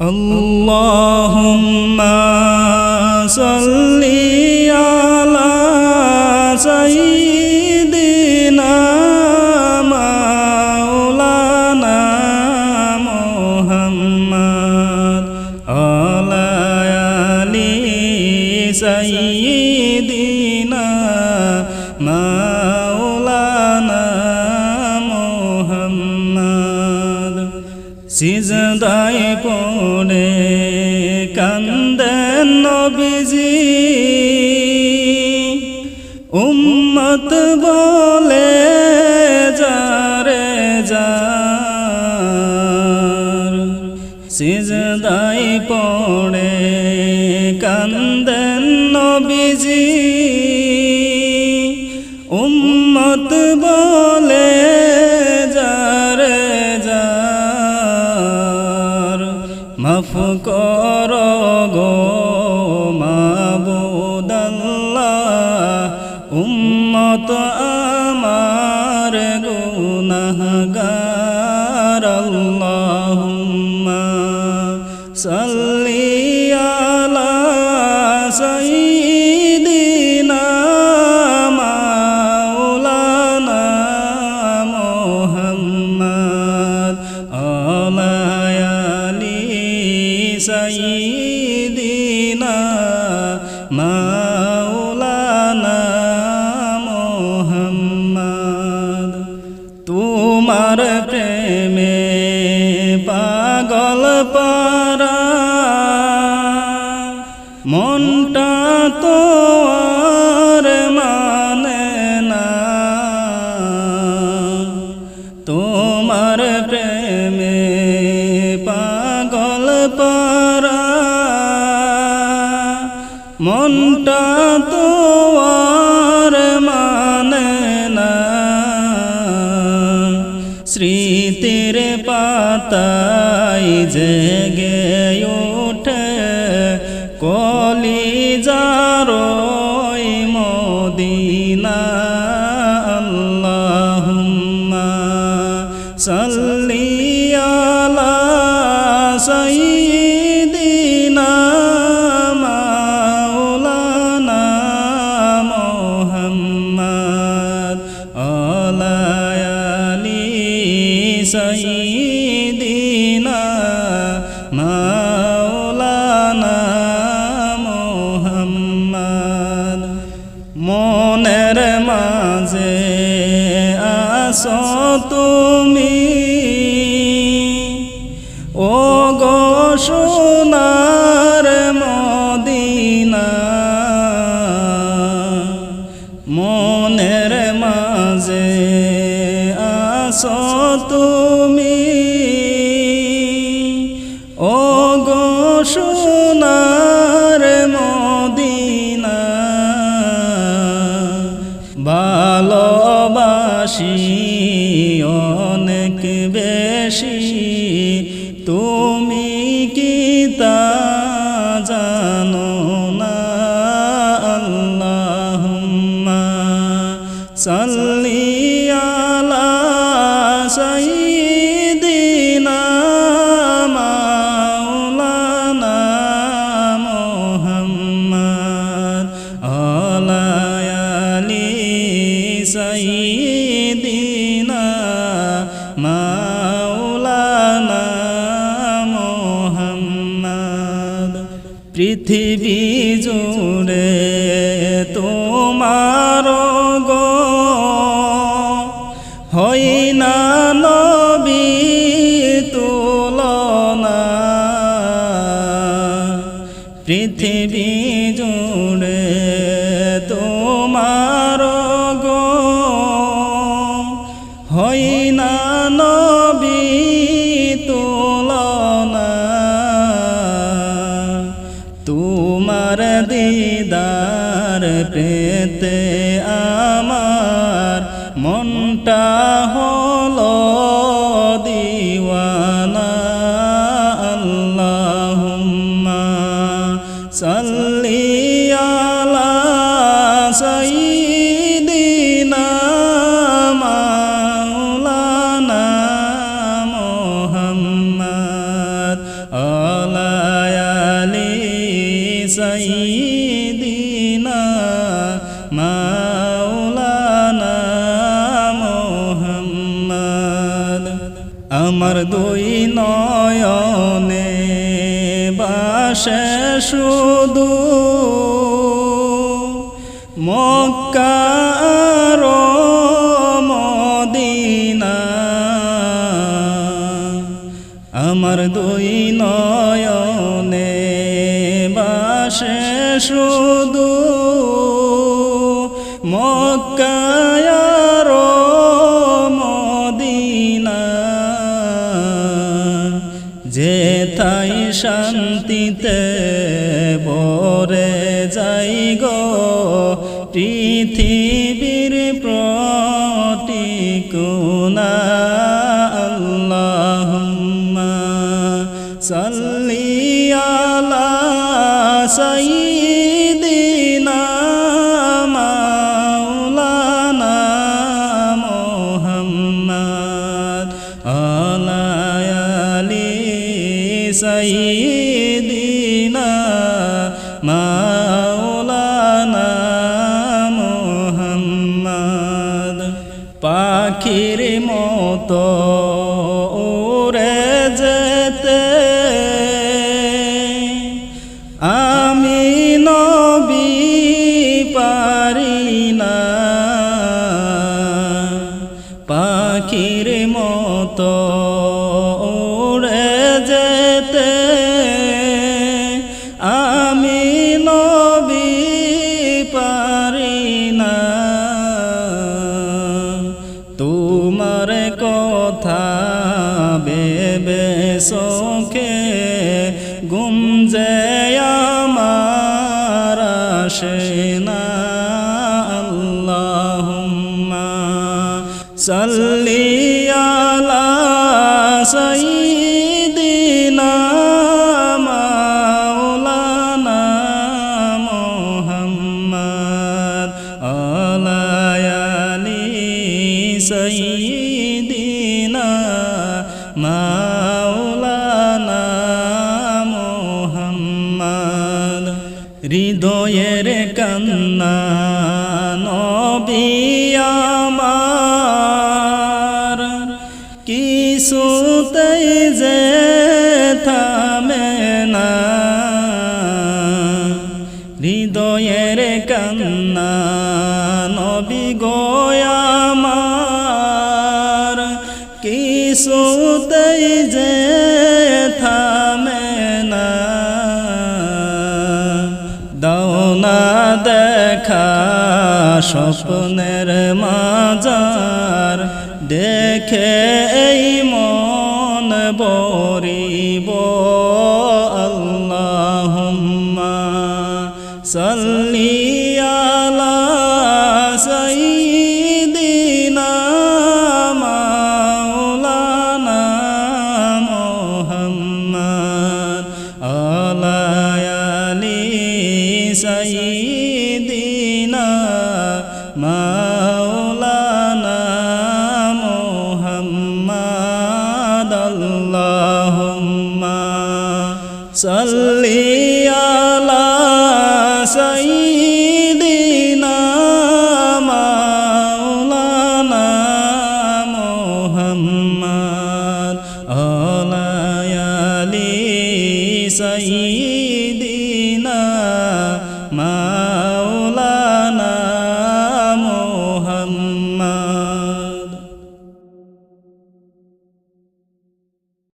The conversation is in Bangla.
اللهم صل على سيدنا مولانا محمد على آل سيدنا مولانا محمد سجدائي পড়ে কান্দেন নবীজি। উম্মত বলে যারে যার সিজদায় পড়ে কান্দেন নবীজি। উম্মত বলে কর গো মাবুদাল্লাহ উম্মত সাইয়্যিদিনা মাওলানা মোহাম্মদ তোমার প্রেমে পাগল পারা মনটা মনটা তো আর মানে না। স্মৃতির পাতাই জেগে ওঠে কলি যারই সাইয়্যিদিনা মাওলানা মোহাম্মদ। মনের মাঝে আসো তুমি। আসো তুমি? ও গো সোনার মদিনা ভালোবাসি অনেক বেশি। তুমি কি তা জানো? পৃথিবী জুড়ে তোমার আমার মনটা আমার দুই নয়নে বাসে শুধু মক্কার মদিনা। আমার দুই নয়নে বাসে শুধু মক্কায়ার শান্তিতে বরে যাই গো। পৃথিবীর প্রটিকুনা আল্লাহুম্মা সাল্লি আলা সাইয়্যিদিনা তোমার কথা বেবে সখে গুমজে আমার সেনা হৃদয়ের কান্না নবী আমার। কিছুতেই যে থামে না। হৃদয়ের কান্না দৌনা দেখা স্বপ্নের মাজার। দেখে এই মন বরিব আলা সাইয়্যিদিনা মাওলানা মুহাম্মদ